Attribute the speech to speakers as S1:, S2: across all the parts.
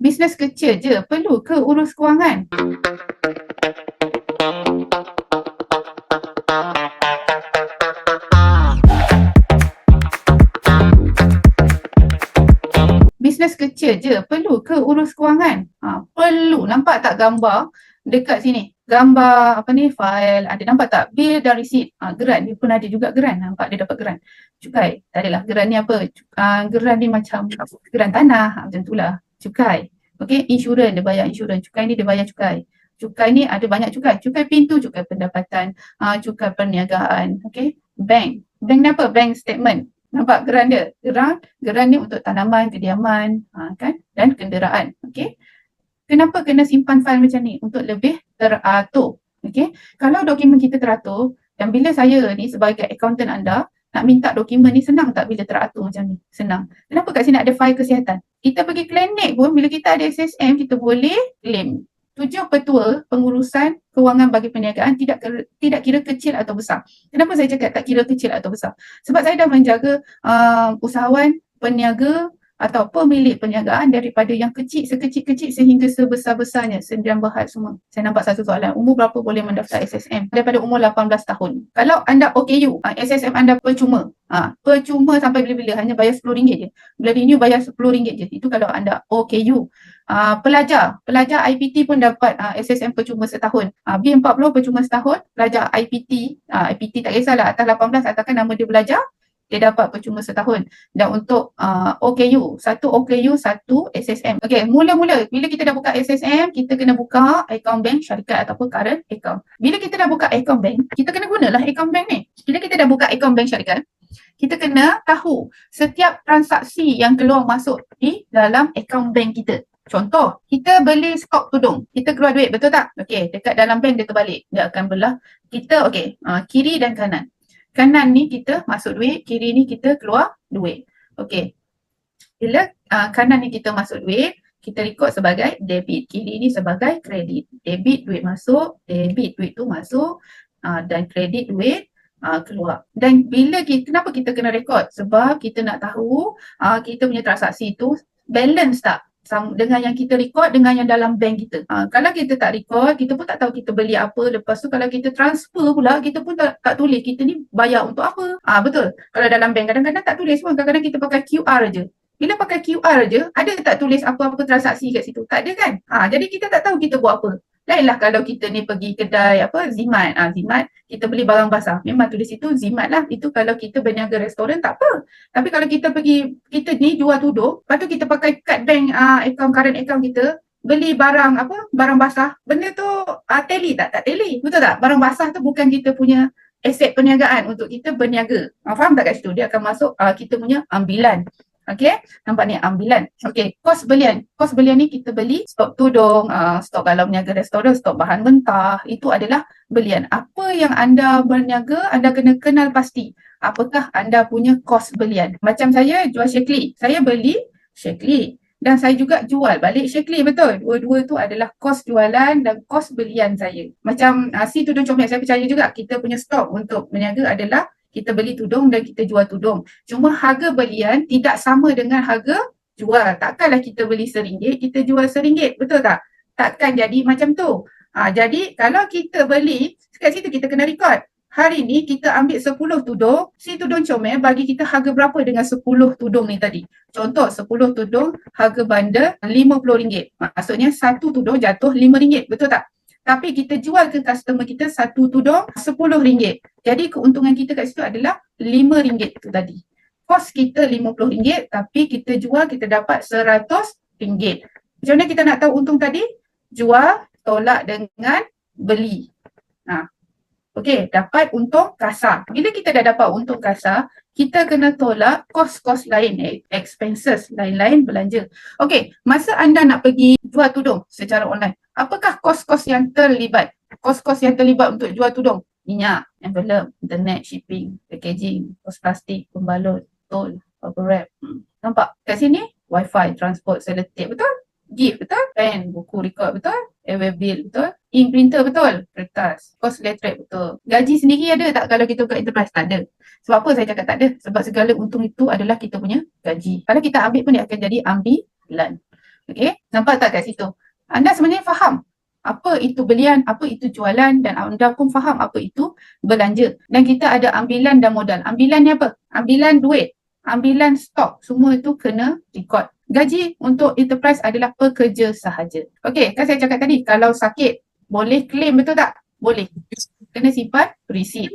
S1: Bisnes kecil je perlu ke urus kewangan? Bisnes kecil je perlu ke urus kewangan? Ha, perlu. Nampak tak gambar dekat sini? Gambar apa ni file. Ada nampak tak? Bil dan receipt ha, geran. Dia pun ada juga geran. Nampak dia dapat geran. Cukai. Tak adalah. Geran ni apa? Uh, geran ni macam geran tanah. Ha, macam itulah cukai. Okey insurans dia bayar insurans cukai ni dia bayar cukai. Cukai ni ada banyak cukai. Cukai pintu cukai pendapatan uh, cukai perniagaan. Okey bank. Bank ni apa? Bank statement. Nampak geran dia? Geran geran ni untuk tanaman kediaman ha, kan? Dan kenderaan. Okey. Kenapa kena simpan fail macam ni? Untuk lebih teratur. Okey. Kalau dokumen kita teratur dan bila saya ni sebagai accountant anda nak minta dokumen ni senang tak bila teratur macam ni? Senang. Kenapa kat sini ada fail kesihatan kita pergi klinik pun bila kita ada SSM kita boleh claim tujuh petua pengurusan kewangan bagi perniagaan tidak tidak kira kecil atau besar. Kenapa saya cakap tak kira kecil atau besar? Sebab saya dah menjaga uh, usahawan, peniaga, atau pemilik perniagaan daripada yang kecil sekecil-kecil sehingga sebesar-besarnya sendirian berhad semua. Saya nampak satu soalan, umur berapa boleh mendaftar SSM? Daripada umur 18 tahun. Kalau anda OKU, SSM anda percuma. Ha, percuma sampai bila-bila hanya bayar RM10 je. Bila renew bayar RM10 je. Itu kalau anda OKU. Uh, pelajar, pelajar IPT pun dapat uh, SSM percuma setahun. Uh, B40 percuma setahun, pelajar IPT, uh, IPT tak kisahlah atas 18 asalkan nama dia belajar, dia dapat percuma setahun dan untuk uh, OKU satu OKU satu SSM okey mula-mula bila kita dah buka SSM kita kena buka account bank syarikat ataupun current account bila kita dah buka account bank kita kena gunalah account bank ni bila kita dah buka account bank syarikat kita kena tahu setiap transaksi yang keluar masuk di dalam account bank kita Contoh, kita beli stok tudung. Kita keluar duit, betul tak? Okey, dekat dalam bank dia terbalik. Dia akan belah. Kita, okey, uh, kiri dan kanan kanan ni kita masuk duit, kiri ni kita keluar duit. Okey. Bila uh, kanan ni kita masuk duit, kita record sebagai debit. Kiri ni sebagai kredit. Debit duit masuk, debit duit tu masuk uh, dan kredit duit uh, keluar. Dan bila kita, kenapa kita kena record? Sebab kita nak tahu uh, kita punya transaksi tu balance tak dengan yang kita record dengan yang dalam bank kita. Ha, kalau kita tak record, kita pun tak tahu kita beli apa. Lepas tu kalau kita transfer pula, kita pun tak, tak tulis kita ni bayar untuk apa. Ha, betul. Kalau dalam bank kadang-kadang tak tulis pun. Kadang-kadang kita pakai QR je. Bila pakai QR je, ada tak tulis apa-apa transaksi kat situ? Tak ada kan? Ha, jadi kita tak tahu kita buat apa. Lainlah kalau kita ni pergi kedai apa Zimat. Ah ha, Zimat kita beli barang basah. Memang tulis itu Zimat lah. Itu kalau kita berniaga restoran tak apa. Tapi kalau kita pergi kita ni jual tudung, lepas tu kita pakai kad bank ah uh, account current account kita beli barang apa barang basah benda tu uh, tally tak tak tally betul tak barang basah tu bukan kita punya aset perniagaan untuk kita berniaga uh, faham tak kat situ dia akan masuk uh, kita punya ambilan Okay, nampak ni ambilan. Okay, kos belian. Kos belian ni kita beli stok tudung, uh, stok kalau berniaga restoran, stok bahan mentah. Itu adalah belian. Apa yang anda berniaga, anda kena kenal pasti. Apakah anda punya kos belian. Macam saya jual Shakely. Saya beli Shakely. Dan saya juga jual balik Shakely, betul? Dua-dua tu adalah kos jualan dan kos belian saya. Macam uh, si tudung comel, saya percaya juga kita punya stok untuk berniaga adalah kita beli tudung dan kita jual tudung. Cuma harga belian tidak sama dengan harga jual. Takkanlah kita beli seringgit, kita jual seringgit. Betul tak? Takkan jadi macam tu. Ha, jadi kalau kita beli, kat situ kita kena record. Hari ni kita ambil 10 tudung, si tudung comel bagi kita harga berapa dengan 10 tudung ni tadi. Contoh 10 tudung harga bandar RM50. Maksudnya satu tudung jatuh RM5. Betul tak? Tapi kita jual ke customer kita satu tudung RM10. Jadi keuntungan kita kat situ adalah RM5 tu tadi. Kos kita RM50 tapi kita jual kita dapat RM100. Macam mana kita nak tahu untung tadi? Jual tolak dengan beli. Ha. Okey, dapat untung kasar. Bila kita dah dapat untung kasar, kita kena tolak kos-kos lain, eh, expenses lain-lain belanja. Okey, masa anda nak pergi jual tudung secara online, apakah kos-kos yang terlibat? Kos-kos yang terlibat untuk jual tudung? Minyak, envelope, internet, shipping, packaging, kos plastik, pembalut, tol, bubble wrap. Hmm. Nampak? Kat sini, wifi, transport, selotip, betul? Gift, betul? Pen, buku record, betul? Airway bill, betul? Ink printer, betul? Kertas, kos elektrik, betul? Gaji sendiri ada tak kalau kita buka enterprise? Tak ada. Sebab apa saya cakap tak ada? Sebab segala untung itu adalah kita punya gaji. Kalau kita ambil pun dia akan jadi ambilan. Okay, nampak tak kat situ? Anda sebenarnya faham apa itu belian, apa itu jualan dan anda pun faham apa itu belanja. Dan kita ada ambilan dan modal. Ambilan ni apa? Ambilan duit, ambilan stok, semua itu kena record. Gaji untuk enterprise adalah pekerja sahaja. Okey, kan saya cakap tadi kalau sakit boleh claim betul tak? Boleh. Kena simpan receipt.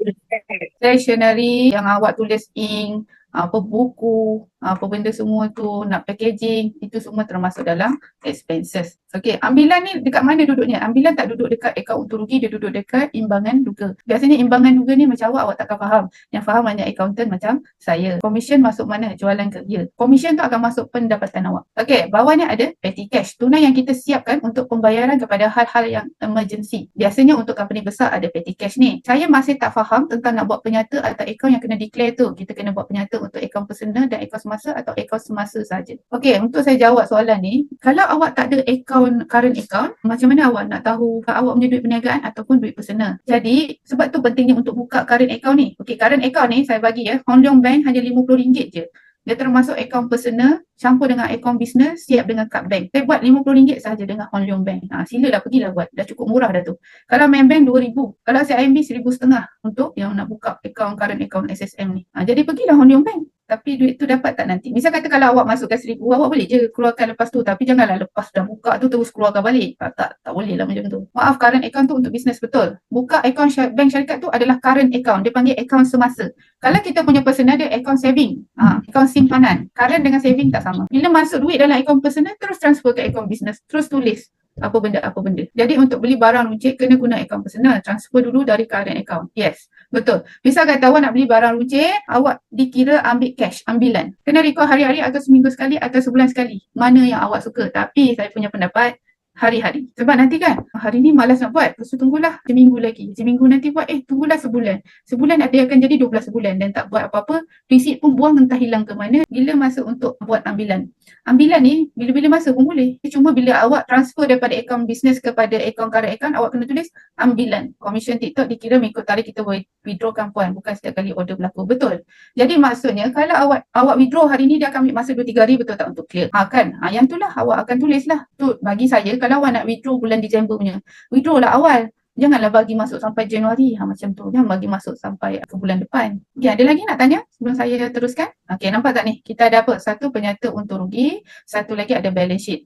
S1: Stationery yang awak tulis ink, apa buku, apa benda semua tu nak packaging, itu semua termasuk dalam expenses. Okey, ambilan ni dekat mana duduknya? Ambilan tak duduk dekat akaun untung rugi, dia duduk dekat imbangan duga. Biasanya imbangan duga ni macam awak, awak takkan faham. Yang faham hanya accountant macam saya. Commission masuk mana? Jualan ke? Ya. Commission tu akan masuk pendapatan awak. Okey, bawahnya ada petty cash. Tunai yang kita siapkan untuk pembayaran kepada hal-hal yang emergency. Biasanya untuk company besar ada petty cash ni. Saya masih tak faham tentang nak buat penyata atau akaun yang kena declare tu. Kita kena buat penyata untuk akaun personal dan akaun semasa atau akaun semasa saja. Okey, untuk saya jawab soalan ni, kalau awak tak ada akaun current account, macam mana awak nak tahu awak punya duit perniagaan ataupun duit personal? Jadi, sebab tu pentingnya untuk buka current account ni. Okey, current account ni saya bagi ya, Hong Leong Bank hanya RM50 je. Dia termasuk akaun personal, campur dengan akaun bisnes, siap dengan kad bank. Saya buat RM50 sahaja dengan Hong Leong Bank. Ha, silalah pergilah buat. Dah cukup murah dah tu. Kalau main bank RM2,000. Kalau CIMB RM1,500 untuk yang nak buka akaun current account SSM ni. Ha, jadi pergilah Hong Leong Bank tapi duit tu dapat tak nanti? Misal kata kalau awak masukkan seribu, awak boleh je keluarkan lepas tu tapi janganlah lepas dah buka tu terus keluarkan balik. Tak, tak, tak boleh lah macam tu. Maaf current account tu untuk bisnes betul. Buka account bank syarikat tu adalah current account. Dia panggil account semasa. Kalau kita punya personal dia account saving. Ha, account simpanan. Current dengan saving tak sama. Bila masuk duit dalam account personal terus transfer ke account bisnes. Terus tulis apa benda apa benda. Jadi untuk beli barang runcit kena guna akaun personal. Transfer dulu dari current account. Yes, betul. Misal kata awak nak beli barang runcit, awak dikira ambil cash, ambilan. Kena record hari-hari atau seminggu sekali atau sebulan sekali. Mana yang awak suka. Tapi saya punya pendapat, hari-hari. Sebab nanti kan hari ni malas nak buat. Lepas tu tunggulah seminggu lagi. Seminggu nanti buat eh tunggulah sebulan. Sebulan ada akan jadi 12 bulan dan tak buat apa-apa. Receipt pun buang entah hilang ke mana. Bila masa untuk buat ambilan. Ambilan ni bila-bila masa pun boleh. Cuma bila awak transfer daripada akaun bisnes kepada akaun current account awak kena tulis ambilan. Commission TikTok dikira mengikut tarikh kita withdrawkan puan. Bukan setiap kali order berlaku. Betul. Jadi maksudnya kalau awak awak withdraw hari ni dia akan ambil masa 2-3 hari betul tak untuk clear. Ha kan? Ha, yang tu lah awak akan tulis lah. Tu bagi saya kalau awak nak withdraw bulan Disember punya, withdraw lah awal. Janganlah bagi masuk sampai Januari ha, macam tu. Jangan bagi masuk sampai ke bulan depan. Okay, ada lagi nak tanya sebelum saya teruskan? Okay, nampak tak ni? Kita ada apa? Satu penyata untung rugi, satu lagi ada balance sheet.